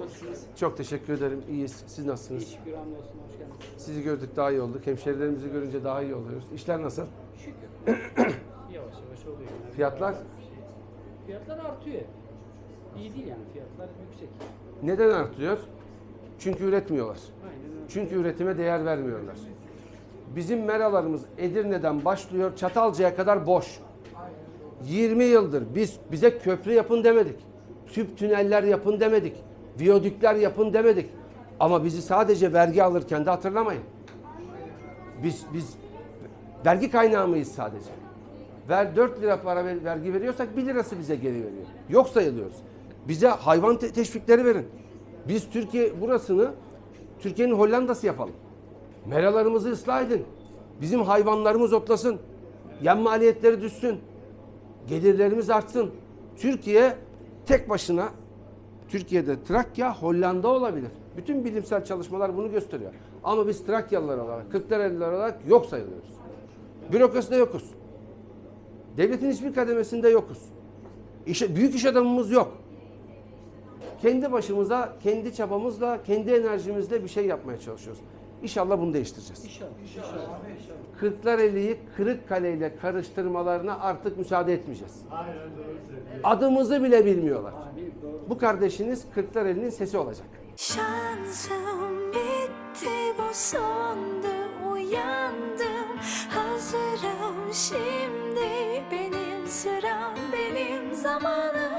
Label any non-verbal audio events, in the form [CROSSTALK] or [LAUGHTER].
Nasılsınız? Çok teşekkür ederim. İyiyiz. Siz nasılsınız? İyi şükür hamdolsun. Hoş geldiniz. Sizi gördük daha iyi olduk. Hemşerilerimizi görünce daha iyi oluyoruz. İşler nasıl? Şükür. [CLEARS THROAT] yavaş yavaş oluyor. Yani. Fiyatlar Fiyatlar artıyor. İyi değil yani fiyatlar yüksek. neden artıyor? Çünkü üretmiyorlar. Aynen öyle. Çünkü üretime değer vermiyorlar. Bizim meralarımız Edirne'den başlıyor, Çatalca'ya kadar boş. 20 yıldır biz bize köprü yapın demedik. Tüp tüneller yapın demedik. Viyodükler yapın demedik. Ama bizi sadece vergi alırken de hatırlamayın. Biz biz vergi kaynağı mıyız sadece? Ver 4 lira para ver- vergi veriyorsak 1 lirası bize geri veriyor. Yok sayılıyoruz. Bize hayvan te- teşvikleri verin. Biz Türkiye burasını Türkiye'nin Hollanda'sı yapalım. Meralarımızı ıslah edin. Bizim hayvanlarımız otlasın. Yem maliyetleri düşsün. Gelirlerimiz artsın. Türkiye tek başına Türkiye'de Trakya Hollanda olabilir. Bütün bilimsel çalışmalar bunu gösteriyor. Ama biz Trakyalılar olarak, Kırklareliler olarak yok sayılıyoruz. Bürokraside yokuz. Devletin hiçbir kademesinde yokuz. İşe, büyük iş adamımız yok. Kendi başımıza, kendi çabamızla, kendi enerjimizle bir şey yapmaya çalışıyoruz. İnşallah bunu değiştireceğiz. İnşallah. İnşallah. İnşallah. Kırklareli'yi Kırıkkale ile karıştırmalarına artık müsaade etmeyeceğiz. Adımızı bile bilmiyorlar. Abi doğru. Bu kardeşiniz Kırklareli'nin sesi olacak. Şansım bitti bu sondu uyandım Hazırım şimdi benim sıram benim zamanım